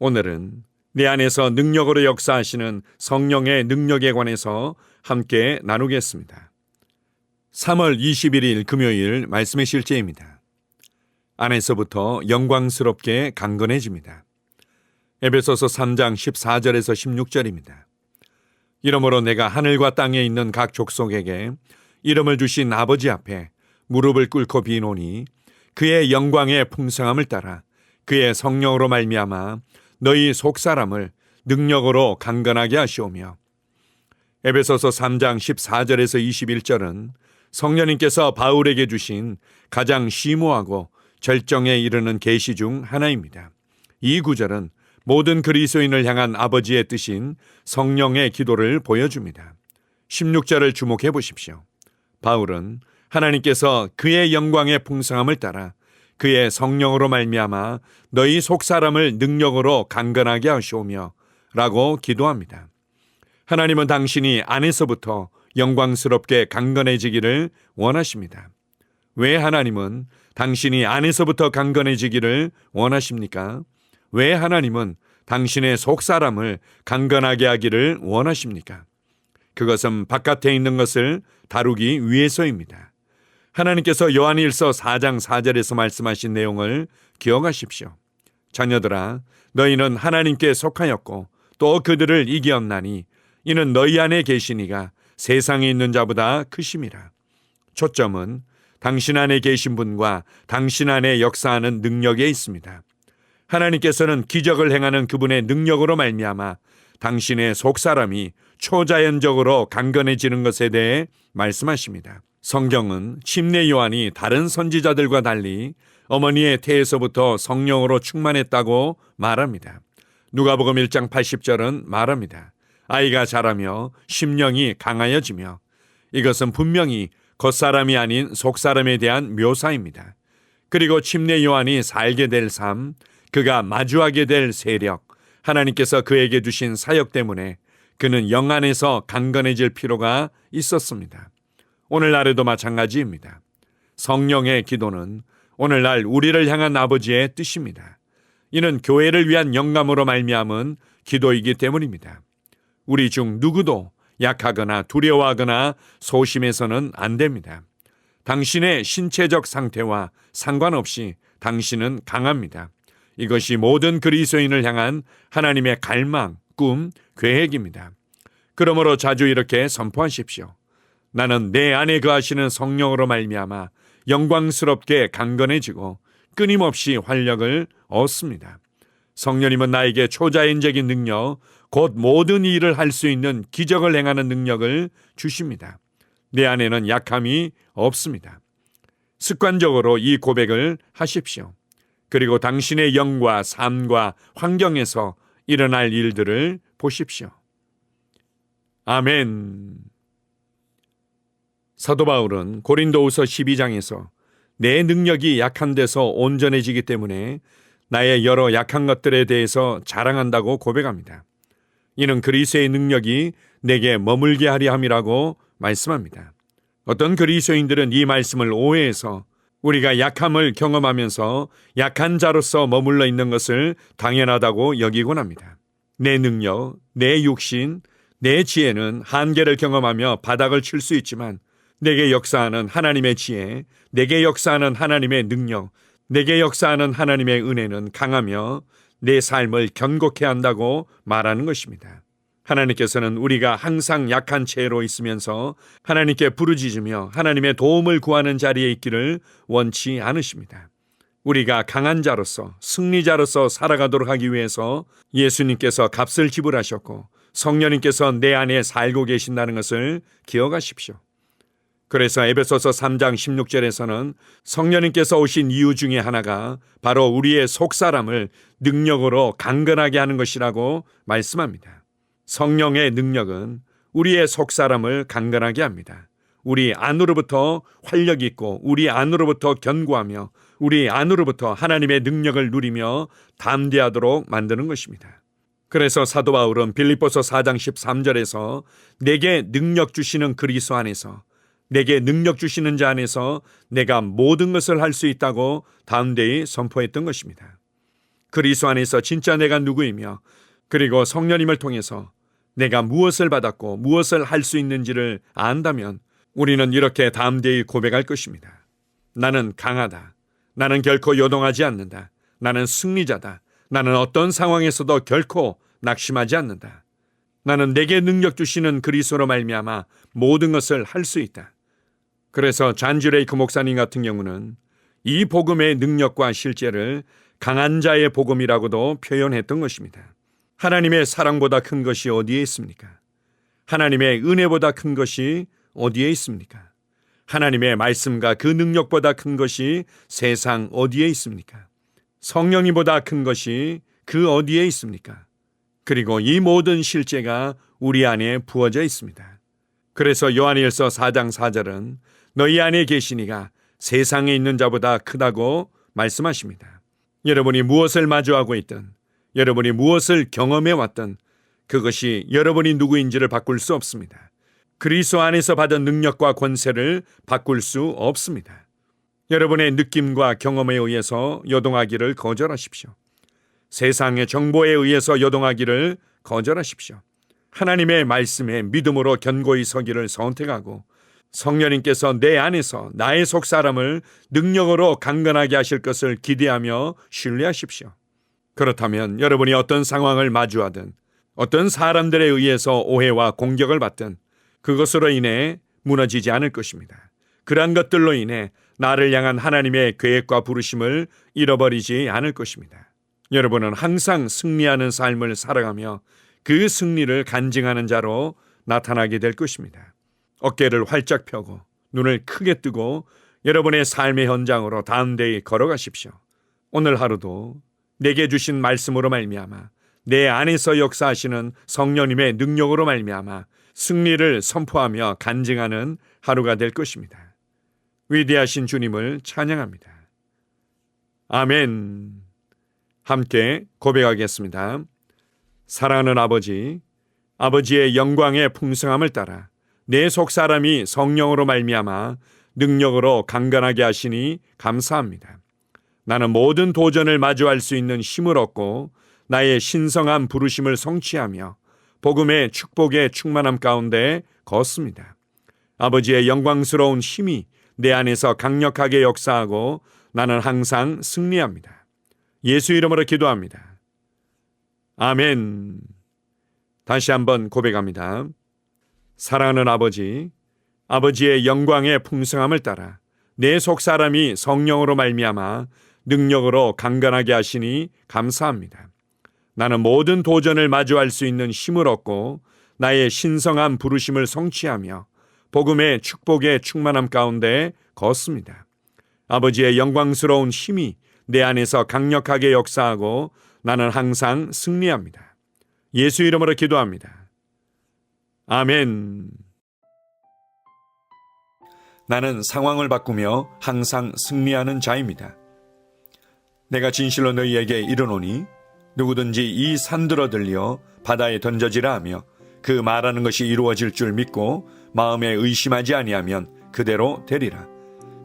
오늘은 내 안에서 능력으로 역사하시는 성령의 능력에 관해서 함께 나누겠습니다. 3월 21일 금요일 말씀의 실제입니다. 안에서부터 영광스럽게 강건해집니다. 에베소서 3장 14절에서 16절입니다. 이러므로 내가 하늘과 땅에 있는 각 족속에게 이름을 주신 아버지 앞에 무릎을 꿇고 비노니 그의 영광의 풍성함을 따라 그의 성령으로 말미암아 너희 속 사람을 능력으로 강건하게 하시오며 에베소서 3장 14절에서 21절은 성령님께서 바울에게 주신 가장 심오하고 절정에 이르는 계시 중 하나입니다. 이 구절은 모든 그리스도인을 향한 아버지의 뜻인 성령의 기도를 보여줍니다. 16절을 주목해 보십시오. 바울은 하나님께서 그의 영광의 풍성함을 따라 그의 성령으로 말미암아 너희 속 사람을 능력으로 강건하게 하시오며 라고 기도합니다. 하나님은 당신이 안에서부터 영광스럽게 강건해지기를 원하십니다. 왜 하나님은 당신이 안에서부터 강건해지기를 원하십니까? 왜 하나님은 당신의 속 사람을 강건하게 하기를 원하십니까? 그것은 바깥에 있는 것을 다루기 위해서입니다. 하나님께서 요한일서 4장 4절에서 말씀하신 내용을 기억하십시오. 자녀들아, 너희는 하나님께 속하였고 또 그들을 이기었나니 이는 너희 안에 계시니가 세상에 있는 자보다 크심이라. 초점은 당신 안에 계신 분과 당신 안에 역사하는 능력에 있습니다. 하나님께서는 기적을 행하는 그분의 능력으로 말미암아 당신의 속 사람이 초자연적으로 강건해지는 것에 대해 말씀하십니다. 성경은 침례 요한이 다른 선지자들과 달리 어머니의 태에서부터 성령으로 충만했다고 말합니다. 누가복음 1장 80절은 말합니다. 아이가 자라며 심령이 강하여지며 이것은 분명히 겉사람이 아닌 속사람에 대한 묘사입니다. 그리고 침례 요한이 살게 될 삶, 그가 마주하게 될 세력, 하나님께서 그에게 주신 사역 때문에 그는 영 안에서 강건해질 필요가 있었습니다. 오늘날에도 마찬가지입니다. 성령의 기도는 오늘날 우리를 향한 아버지의 뜻입니다. 이는 교회를 위한 영감으로 말미암은 기도이기 때문입니다. 우리 중 누구도 약하거나 두려워하거나 소심해서는 안 됩니다. 당신의 신체적 상태와 상관없이 당신은 강합니다. 이것이 모든 그리스도인을 향한 하나님의 갈망, 꿈, 계획입니다. 그러므로 자주 이렇게 선포하십시오. 나는 내 안에 거하시는 성령으로 말미암아 영광스럽게 강건해지고 끊임없이 활력을 얻습니다. 성령님은 나에게 초자연적인 능력, 곧 모든 일을 할 수 있는 기적을 행하는 능력을 주십니다. 내 안에는 약함이 없습니다. 습관적으로 이 고백을 하십시오. 그리고 당신의 영과 삶과 환경에서 일어날 일들을 보십시오. 아멘. 사도 바울은 고린도후서 12장에서 내 능력이 약한 데서 온전해지기 때문에 나의 여러 약한 것들에 대해서 자랑한다고 고백합니다. 이는 그리스의 능력이 내게 머물게 하려 함이라고 말씀합니다. 어떤 그리스도인들은 이 말씀을 오해해서 우리가 약함을 경험하면서 약한 자로서 머물러 있는 것을 당연하다고 여기곤 합니다. 내 능력, 내 육신, 내 지혜는 한계를 경험하며 바닥을 칠 수 있지만 내게 역사하는 하나님의 지혜, 내게 역사하는 하나님의 능력, 내게 역사하는 하나님의 은혜는 강하며 내 삶을 견고케 한다고 말하는 것입니다. 하나님께서는 우리가 항상 약한 채로 있으면서 하나님께 부르짖으며 하나님의 도움을 구하는 자리에 있기를 원치 않으십니다. 우리가 강한 자로서 승리자로서 살아가도록 하기 위해서 예수님께서 값을 지불하셨고 성령님께서 내 안에 살고 계신다는 것을 기억하십시오. 그래서 에베소서 3장 16절에서는 성령님께서 오신 이유 중에 하나가 바로 우리의 속사람을 능력으로 강건하게 하는 것이라고 말씀합니다. 성령의 능력은 우리의 속사람을 강건하게 합니다. 우리 안으로부터 활력 있고 우리 안으로부터 견고하며 우리 안으로부터 하나님의 능력을 누리며 담대하도록 만드는 것입니다. 그래서 사도 바울은 빌립보서 4장 13절에서 내게 능력 주시는 그리스도 안에서 내게 능력 주시는 자 안에서 내가 모든 것을 할 수 있다고 담대히 선포했던 것입니다. 그리스도 안에서 진짜 내가 누구이며 그리고 성령님을 통해서 내가 무엇을 받았고 무엇을 할 수 있는지를 안다면 우리는 이렇게 담대히 고백할 것입니다. 나는 강하다. 나는 결코 요동하지 않는다. 나는 승리자다. 나는 어떤 상황에서도 결코 낙심하지 않는다. 나는 내게 능력 주시는 그리스도로 말미암아 모든 것을 할 수 있다. 그래서 잔주레이크 목사님 같은 경우는 이 복음의 능력과 실제를 강한 자의 복음이라고도 표현했던 것입니다. 하나님의 사랑보다 큰 것이 어디에 있습니까? 하나님의 은혜보다 큰 것이 어디에 있습니까? 하나님의 말씀과 그 능력보다 큰 것이 세상 어디에 있습니까? 성령이보다 큰 것이 그 어디에 있습니까? 그리고 이 모든 실제가 우리 안에 부어져 있습니다. 그래서 요한일서 4장 4절은 너희 안에 계시니가 세상에 있는 자보다 크다고 말씀하십니다. 여러분이 무엇을 마주하고 있든 여러분이 무엇을 경험해 왔든 그것이 여러분이 누구인지를 바꿀 수 없습니다. 그리스도 안에서 받은 능력과 권세를 바꿀 수 없습니다. 여러분의 느낌과 경험에 의해서 요동하기를 거절하십시오. 세상의 정보에 의해서 요동하기를 거절하십시오. 하나님의 말씀에 믿음으로 견고히 서기를 선택하고 성령님께서 내 안에서 나의 속 사람을 능력으로 강건하게 하실 것을 기대하며 신뢰하십시오. 그렇다면 여러분이 어떤 상황을 마주하든 어떤 사람들에 의해서 오해와 공격을 받든 그것으로 인해 무너지지 않을 것입니다. 그러한 것들로 인해 나를 향한 하나님의 계획과 부르심을 잃어버리지 않을 것입니다. 여러분은 항상 승리하는 삶을 살아가며 그 승리를 간증하는 자로 나타나게 될 것입니다. 어깨를 활짝 펴고 눈을 크게 뜨고 여러분의 삶의 현장으로 담대히 걸어가십시오. 오늘 하루도 내게 주신 말씀으로 말미암아 내 안에서 역사하시는 성령님의 능력으로 말미암아 승리를 선포하며 간증하는 하루가 될 것입니다. 위대하신 주님을 찬양합니다. 아멘. 함께 고백하겠습니다. 사랑하는 아버지, 아버지의 영광의 풍성함을 따라 내 속 사람이 성령으로 말미암아 능력으로 강건하게 하시니 감사합니다. 나는 모든 도전을 마주할 수 있는 힘을 얻고 나의 신성한 부르심을 성취하며 복음의 축복의 충만함 가운데 걷습니다. 아버지의 영광스러운 힘이 내 안에서 강력하게 역사하고 나는 항상 승리합니다. 예수 이름으로 기도합니다. 아멘. 다시 한번 고백합니다. 사랑하는 아버지, 아버지의 영광의 풍성함을 따라 내 속 사람이 성령으로 말미암아 능력으로 강건하게 하시니 감사합니다. 나는 모든 도전을 마주할 수 있는 힘을 얻고 나의 신성한 부르심을 성취하며 복음의 축복의 충만함 가운데 걷습니다. 아버지의 영광스러운 힘이 내 안에서 강력하게 역사하고 나는 항상 승리합니다. 예수 이름으로 기도합니다. 아멘. 나는 상황을 바꾸며 항상 승리하는 자입니다. 내가 진실로 너희에게 이르노니 누구든지 이 산들어 들려 바다에 던져지라 하며 그 말하는 것이 이루어질 줄 믿고 마음에 의심하지 아니하면 그대로 되리라.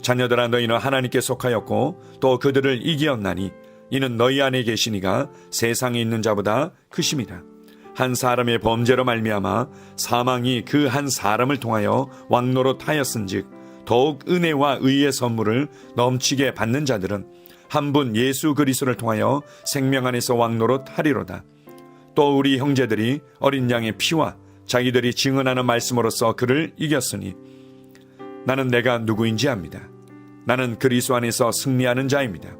자녀들아 너희는 하나님께 속하였고 또 그들을 이기었나니 이는 너희 안에 계시니가 세상에 있는 자보다 크심이다. 한 사람의 범죄로 말미암아 사망이 그 한 사람을 통하여 왕노로 타였은즉 더욱 은혜와 의의 선물을 넘치게 받는 자들은 한 분 예수 그리스도를 통하여 생명 안에서 왕노로 타리로다. 또 우리 형제들이 어린 양의 피와 자기들이 증언하는 말씀으로써 그를 이겼으니 나는 내가 누구인지 압니다. 나는 그리스도 안에서 승리하는 자입니다.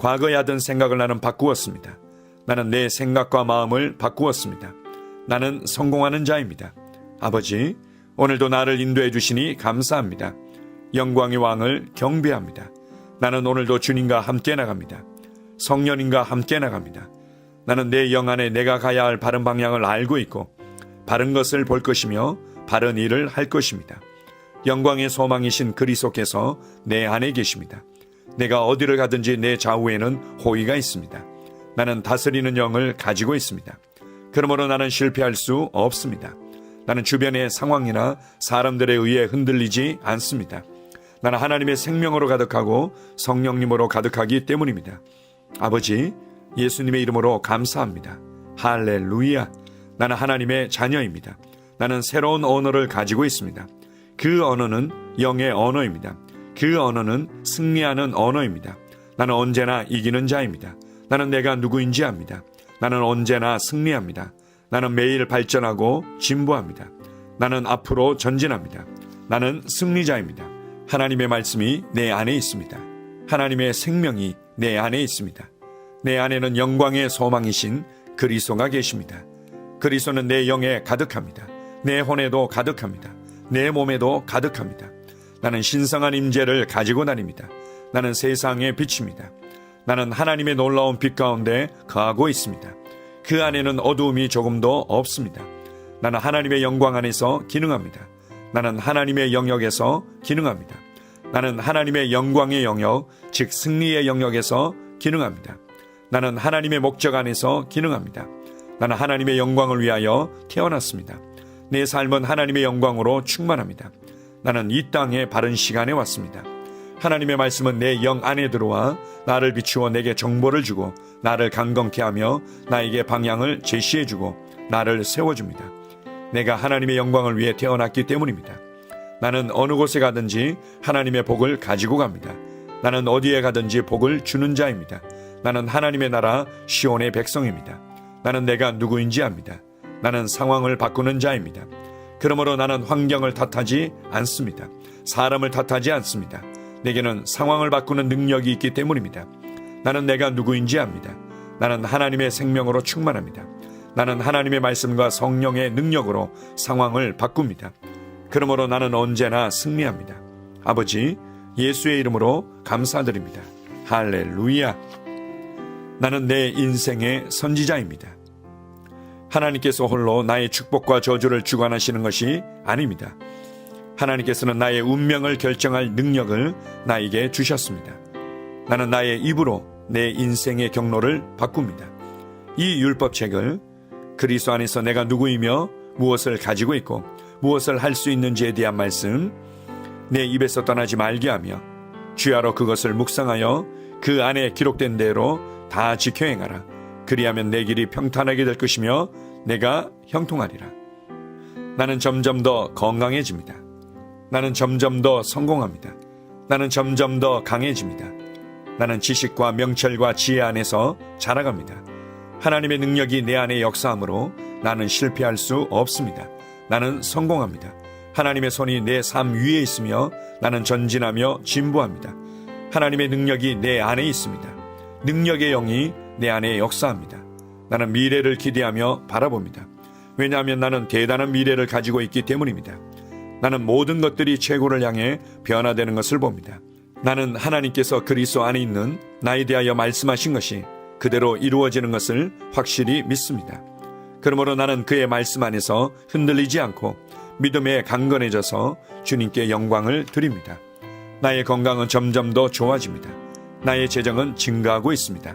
과거에 하던 생각을 나는 바꾸었습니다. 나는 내 생각과 마음을 바꾸었습니다. 나는 성공하는 자입니다. 아버지, 오늘도 나를 인도해 주시니 감사합니다. 영광의 왕을 경배합니다. 나는 오늘도 주님과 함께 나갑니다. 성령님과 함께 나갑니다. 나는 내 영 안에 내가 가야 할 바른 방향을 알고 있고 바른 것을 볼 것이며 바른 일을 할 것입니다. 영광의 소망이신 그리스도께서 내 안에 계십니다. 내가 어디를 가든지 내 좌우에는 호의가 있습니다. 나는 다스리는 영을 가지고 있습니다. 그러므로 나는 실패할 수 없습니다. 나는 주변의 상황이나 사람들에 의해 흔들리지 않습니다. 나는 하나님의 생명으로 가득하고 성령님으로 가득하기 때문입니다. 아버지, 예수님의 이름으로 감사합니다. 할렐루야. 나는 하나님의 자녀입니다. 나는 새로운 언어를 가지고 있습니다. 그 언어는 영의 언어입니다. 그 언어는 승리하는 언어입니다. 나는 언제나 이기는 자입니다. 나는 내가 누구인지 압니다. 나는 언제나 승리합니다. 나는 매일 발전하고 진보합니다. 나는 앞으로 전진합니다. 나는 승리자입니다. 하나님의 말씀이 내 안에 있습니다. 하나님의 생명이 내 안에 있습니다. 내 안에는 영광의 소망이신 그리스도가 계십니다. 그리스도는 내 영에 가득합니다. 내 혼에도 가득합니다. 내 몸에도 가득합니다. 나는 신성한 임재를 가지고 다닙니다. 나는 세상의 빛입니다. 나는 하나님의 놀라운 빛 가운데 거하고 있습니다. 그 안에는 어두움이 조금도 없습니다. 나는 하나님의 영광 안에서 기능합니다. 나는 하나님의 영역에서 기능합니다. 나는 하나님의 영광의 영역, 즉 승리의 영역에서 기능합니다. 나는 하나님의 목적 안에서 기능합니다. 나는 하나님의 영광을 위하여 태어났습니다. 내 삶은 하나님의 영광으로 충만합니다. 나는 이 땅에 바른 시간에 왔습니다. 하나님의 말씀은 내 영 안에 들어와 나를 비추어 내게 정보를 주고 나를 강건케 하며 나에게 방향을 제시해 주고 나를 세워 줍니다. 내가 하나님의 영광을 위해 태어났기 때문입니다. 나는 어느 곳에 가든지 하나님의 복을 가지고 갑니다. 나는 어디에 가든지 복을 주는 자입니다. 나는 하나님의 나라 시온의 백성입니다. 나는 내가 누구인지 압니다. 나는 상황을 바꾸는 자입니다. 그러므로 나는 환경을 탓하지 않습니다. 사람을 탓하지 않습니다. 내게는 상황을 바꾸는 능력이 있기 때문입니다. 나는 내가 누구인지 압니다. 나는 하나님의 생명으로 충만합니다. 나는 하나님의 말씀과 성령의 능력으로 상황을 바꿉니다. 그러므로 나는 언제나 승리합니다. 아버지, 예수의 이름으로 감사드립니다. 할렐루야. 나는 내 인생의 선지자입니다. 하나님께서 홀로 나의 축복과 저주를 주관하시는 것이 아닙니다. 하나님께서는 나의 운명을 결정할 능력을 나에게 주셨습니다. 나는 나의 입으로 내 인생의 경로를 바꿉니다. 이 율법책을 그리스도 안에서 내가 누구이며 무엇을 가지고 있고 무엇을 할 수 있는지에 대한 말씀 내 입에서 떠나지 말게 하며 주야로 그것을 묵상하여 그 안에 기록된 대로 다 지켜 행하라. 그리하면 내 길이 평탄하게 될 것이며 내가 형통하리라. 나는 점점 더 건강해집니다. 나는 점점 더 성공합니다. 나는 점점 더 강해집니다. 나는 지식과 명철과 지혜 안에서 자라갑니다. 하나님의 능력이 내 안에 역사하므로 나는 실패할 수 없습니다. 나는 성공합니다. 하나님의 손이 내 삶 위에 있으며 나는 전진하며 진보합니다. 하나님의 능력이 내 안에 있습니다. 능력의 영이 내 안에 역사합니다. 나는 미래를 기대하며 바라봅니다. 왜냐하면 나는 대단한 미래를 가지고 있기 때문입니다. 나는 모든 것들이 최고를 향해 변화되는 것을 봅니다. 나는 하나님께서 그리스도 안에 있는 나에 대하여 말씀하신 것이 그대로 이루어지는 것을 확실히 믿습니다. 그러므로 나는 그의 말씀 안에서 흔들리지 않고 믿음에 강건해져서 주님께 영광을 드립니다. 나의 건강은 점점 더 좋아집니다. 나의 재정은 증가하고 있습니다.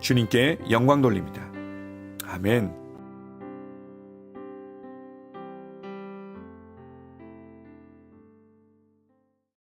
주님께 영광 돌립니다. 아멘.